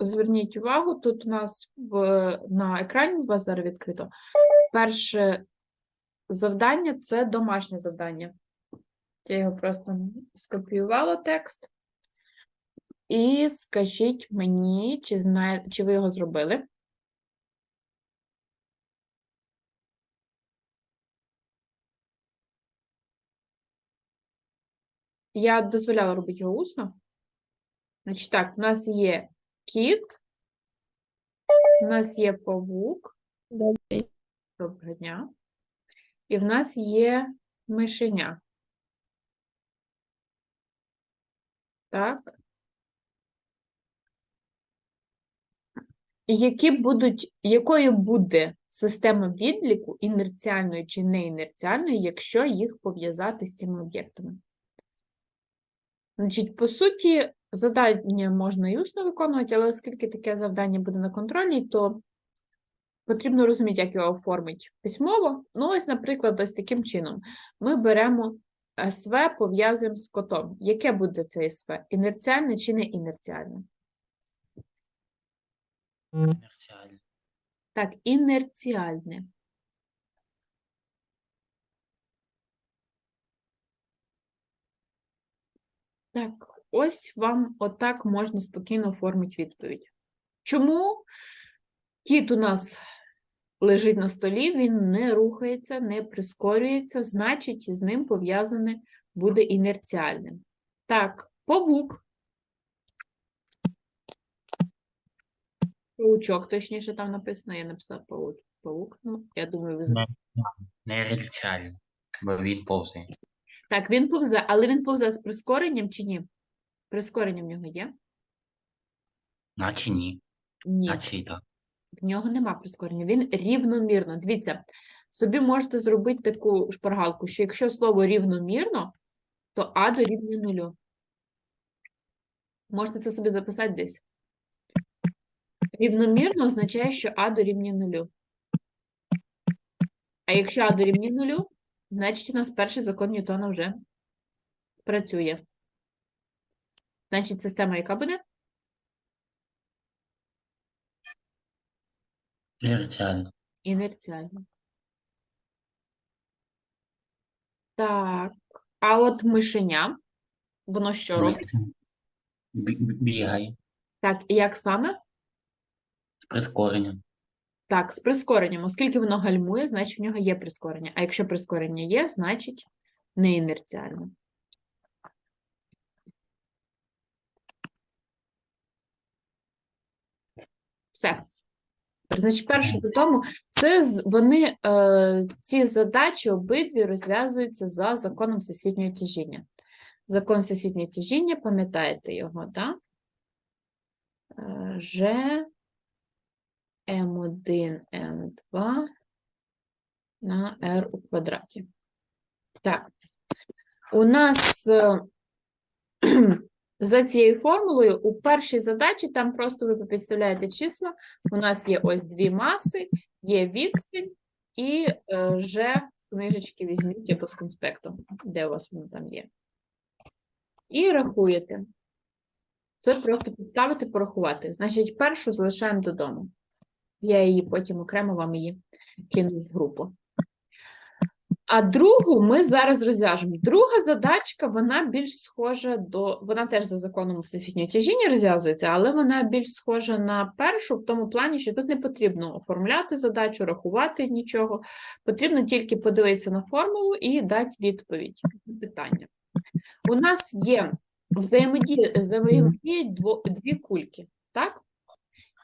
зверніть увагу, тут у нас в, на екрані у вас зараз відкрито. Перше завдання це домашнє завдання. Я його просто скопіювала текст. І скажіть мені, чи знає, чи ви його зробили? Я дозволяла робити його усно. Значить, так, в нас є кіт, у нас є павук. Доброго дня. І в нас є мишеня. Так. Які будуть, якою буде система відліку інерціальної чи неінерціальної, якщо їх пов'язати з цими об'єктами? Значить, по суті, завдання можна і усно виконувати, але оскільки таке завдання буде на контрольній, то потрібно розуміти, як його оформити письмово. Ну, ось, наприклад, ось таким чином. Ми беремо СВ, пов'язуємо з котом. Яке буде це СВ? Інерціальне чи не інерціальне? Комерціальний. Так, інерціальне. Так, ось вам отак можна спокійно оформити відповідь. Чому кіт у нас лежить на столі, він не рухається, не прискорюється, значить, з ним пов'язане буде інерціальним. Так, павук. Паучок, точніше, там написано, я написав паук. Паук, ну, я думаю, ви Не, не інерціальний, бо він повзає. Так, він повзе, але він повзе з прискоренням чи ні? Прискорення в нього є? Наче ні, Ні, наче і так. в нього нема прискорення. Він рівномірно. Дивіться, собі можете зробити таку шпаргалку, що якщо слово рівномірно, то А дорівнює нулю. Можете це собі записати десь. Рівномірно означає, що А дорівнює нулю. А якщо А дорівнює нулю, значить у нас перший закон Ньютона вже працює. Значить, система яка буде? Інерціально. Інерціальна. Так, а от мишеня, воно що робить? Бі- бі- Бігає Так, і як саме? з прискоренням. Так, з прискоренням. Оскільки воно гальмує, значить в нього є прискорення. А якщо прискорення є, значить не інерціально. Все. Значить, перше до тому, це вони, е, ці задачі обидві розв'язуються за законом всесвітнього тяжіння. Закон всесвітнього тяжіння, пам'ятаєте його, так? Ж М1, М2 на R у квадраті. Так. У нас е, за цією формулою у першій задачі там просто ви підставляєте числа. У нас є ось дві маси, є відстань і е, вже книжечки візьміть або з конспекту, де у вас воно там є. І рахуєте. Це просто підставити, порахувати. Значить, першу залишаємо додому. Я її потім окремо вам її кину в групу. А другу ми зараз розв'яжемо. Друга задачка, вона більш схожа до. Вона теж за законом всесвітнього тяжіння розв'язується, але вона більш схожа на першу в тому плані, що тут не потрібно оформляти задачу, рахувати нічого. Потрібно тільки подивитися на формулу і дати відповідь на питання. У нас є взаємодія, взаємодіють дво- дві кульки, так?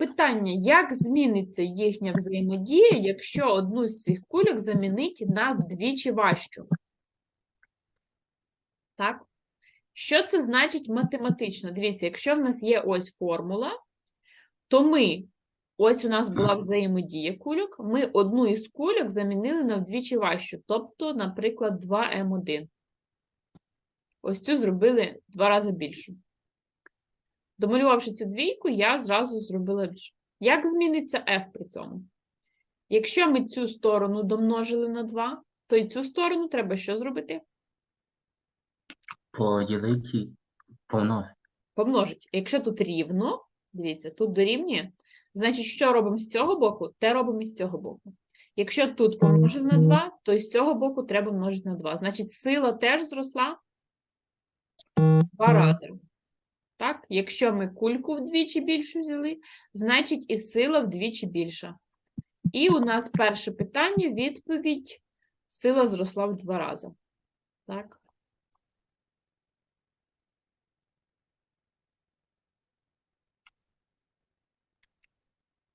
Питання, як зміниться їхня взаємодія, якщо одну з цих кульок замінити на вдвічі важчу? Так? Що це значить математично? Дивіться, якщо в нас є ось формула, то ми, ось у нас була взаємодія кульок, ми одну із кульок замінили на вдвічі важчу, тобто, наприклад, 2М1. Ось цю зробили два рази більшу. Домалювавши цю двійку, я зразу зробила більше. Як зміниться f при цьому? Якщо ми цю сторону домножили на 2, то і цю сторону треба що зробити? Поділити, помножити. Помножити. Якщо тут рівно, Дивіться, тут дорівнює. Значить, що робимо з цього боку, те робимо і з цього боку. Якщо тут помножити на 2, то і з цього боку треба множити на 2. Значить, сила теж зросла два рази. Так? Якщо ми кульку вдвічі більшу взяли, значить і сила вдвічі більша. І у нас перше питання, відповідь сила зросла в два рази. Так?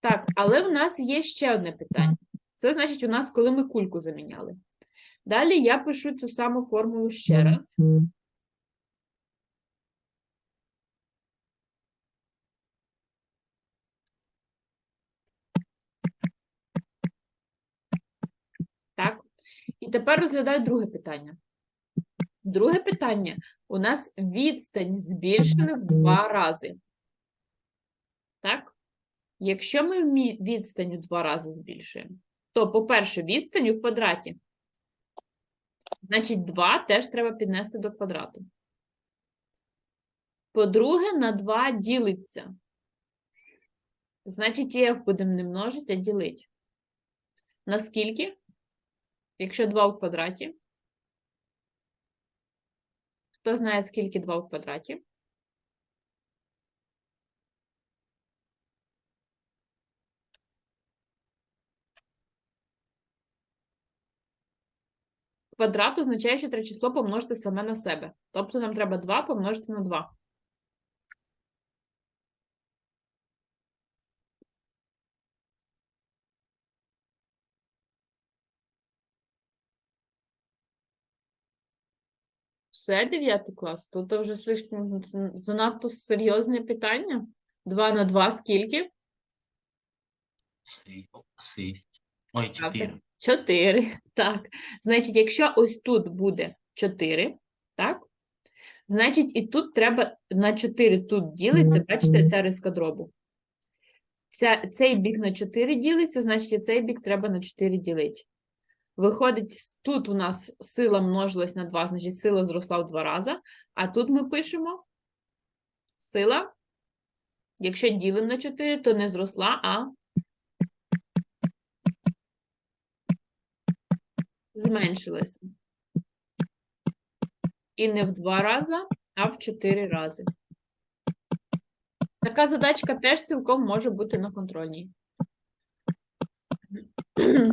Так, але в нас є ще одне питання. Це значить, у нас, коли ми кульку заміняли. Далі я пишу цю саму формулу ще раз. Так. І тепер розглядаю друге питання. Друге питання. У нас відстань збільшили в два рази. Так? Якщо ми відстань у два рази збільшуємо, то, по-перше, відстань у квадраті. Значить, 2 теж треба піднести до квадрату. По-друге, на 2 ділиться. Значить, f будемо не множити, а ділити. На скільки? Якщо 2 у квадраті. Хто знає, скільки 2 у квадраті? Квадрат означає, що треба число помножити саме на себе. Тобто нам треба 2 помножити на 2. Все, 9 клас. Тут вже слишком занадто серйозне питання. 2 на 2 скільки? Шість. Шість. Ой, Так, чотири. 4. Так. Значить, якщо ось тут буде 4, так? Значить, і тут треба на 4 тут ділиться, бачите, ця риска дробу. Ця, цей бік на 4 ділиться, значить, і цей бік треба на 4 ділити. Виходить, тут у нас сила множилась на 2, значить, сила зросла в 2 рази. А тут ми пишемо сила. Якщо ділимо на 4, то не зросла, а зменшилася. І не в 2 рази, а в 4 рази. Така задачка теж цілком може бути на контрольній.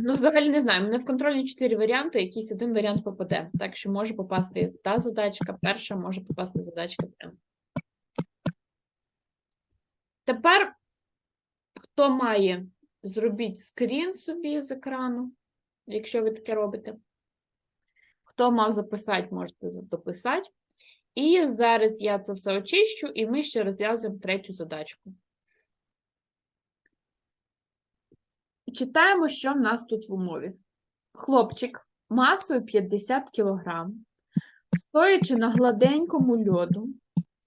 Ну, взагалі не знаю. Мене в контрольній 4 варіанти, якийсь один варіант попаде. Так що може попасти та задачка, перша може попасти задачка ця. Тепер, хто має, зробіть скрін собі з екрану, якщо ви таке робите. Хто мав записати, можете дописати. І зараз я це все очищу, і ми ще розв'язуємо третю задачку. Читаємо, що в нас тут в умові. Хлопчик масою 50 кг, стоячи на гладенькому льоду,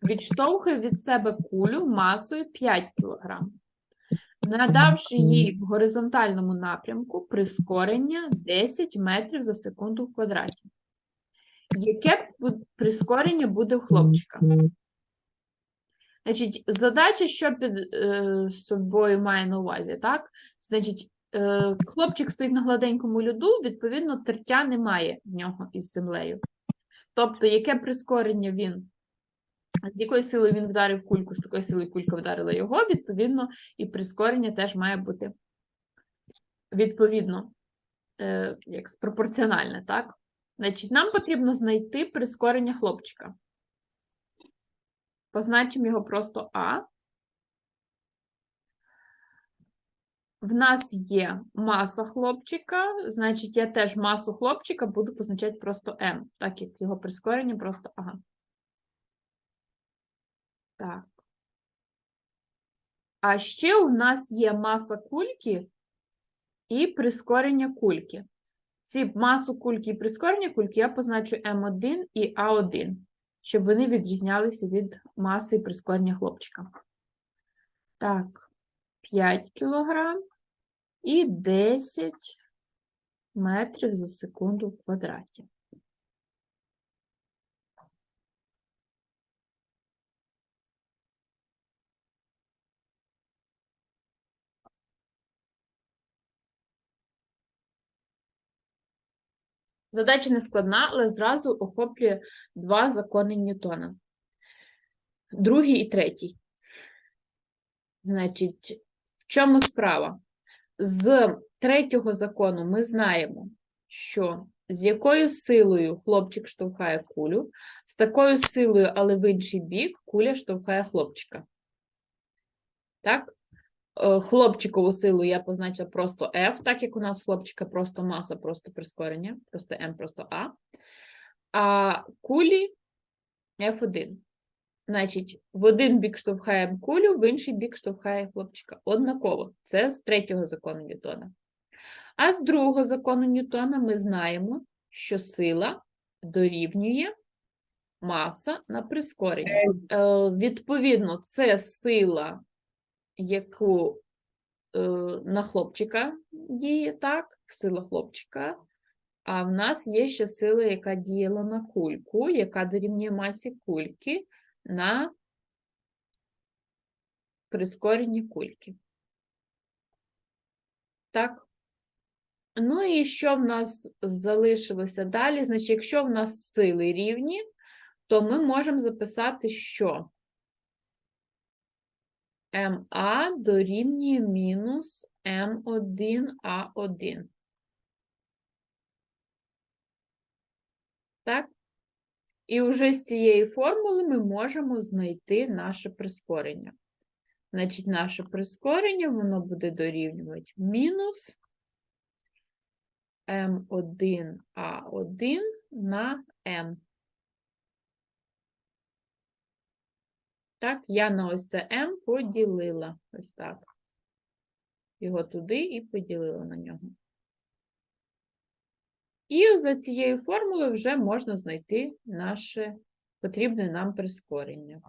відштовхує від себе кулю масою 5 кг, надавши їй в горизонтальному напрямку прискорення 10 метрів за секунду в квадраті. Яке прискорення буде у хлопчика? Значить, задача, що під е, собою має на увазі, так? Значить, хлопчик стоїть на гладенькому льоду, відповідно, тертя немає в нього із землею. Тобто, яке прискорення він, з якої сили він вдарив кульку, з такої сили кулька вдарила його, відповідно, і прискорення теж має бути відповідно, е, як пропорціональне, так? Значить, нам потрібно знайти прискорення хлопчика. Позначимо його просто А. В нас є маса хлопчика, значить, я теж масу хлопчика буду позначати просто М, так як його прискорення просто А. Так. А ще у нас є маса кульки і прискорення кульки. Ці масу кульки і прискорення кульки я позначу М1 і А1, щоб вони відрізнялися від маси і прискорення хлопчика. Так, 5 кілограм і 10 метрів за секунду в квадраті. Задача не складна, але зразу охоплює два закони Ньютона. Другий і третій. Значить, в чому справа? З третього закону ми знаємо, що з якою силою хлопчик штовхає кулю, з такою силою, але в інший бік, куля штовхає хлопчика. Так? Е, Хлопчикову силу я позначила просто F, так як у нас хлопчика просто маса, просто прискорення, просто M, просто A. А кулі F1. Значить, в один бік штовхаємо кулю, в інший бік штовхає хлопчика. Однаково. Це з третього закону Ньютона. А з другого закону Ньютона ми знаємо, що сила дорівнює маса на прискорення. Е, відповідно, це сила, яку е, на хлопчика діє, так, сила хлопчика. А в нас є ще сила, яка діяла на кульку, яка дорівнює масі кульки на прискоренні кульки. Так. Ну і що в нас залишилося далі? Значить, якщо в нас сили рівні, то ми можемо записати, що МА дорівнює мінус М1А1. Так? І вже з цієї формули ми можемо знайти наше прискорення. Значить, наше прискорення воно буде дорівнювати мінус М1А1 на М. Так, я на ось це М поділила. Ось так. Його туди і поділила на нього. І за цією формулою вже можна знайти наше потрібне нам прискорення.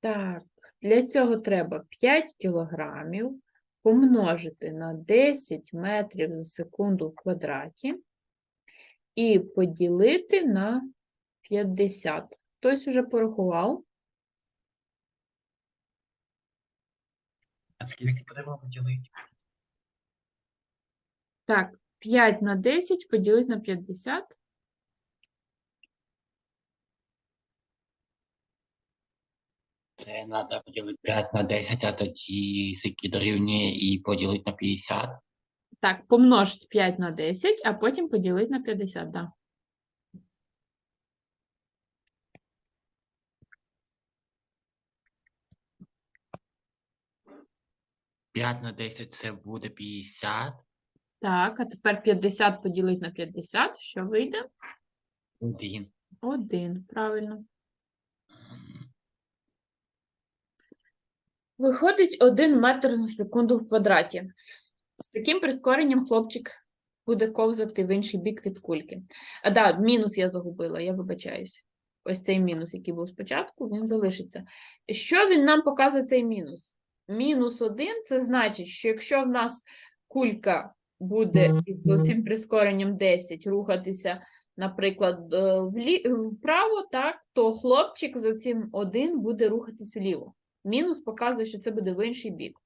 Так, для цього треба 5 кілограмів помножити на 10 метрів за секунду в квадраті і поділити на 50. Хтось уже порахував? А скільки потрібно поділити? Так, 5 на 10 поділити на 50. Це треба поділити 5 на 10, а тоді скільки дорівнює і поділити на 50. Так, помножити 5 на 10, а потім поділити на 50, да. П'ять на 10 це буде 50. Так, а тепер 50 поділити на 50, що вийде? Один. 1, правильно. Виходить 1 метр на секунду в квадраті. З таким прискоренням хлопчик буде ковзати в інший бік від кульки. А да, мінус я загубила, я вибачаюсь. Ось цей мінус, який був спочатку, він залишиться. Що він нам показує цей мінус? Мінус 1 це значить, що якщо в нас кулька буде з цим прискоренням 10 рухатися, наприклад, е, вправо, так, то хлопчик з оцим 1 буде рухатись вліво. Мінус показує, що це буде в інший бік.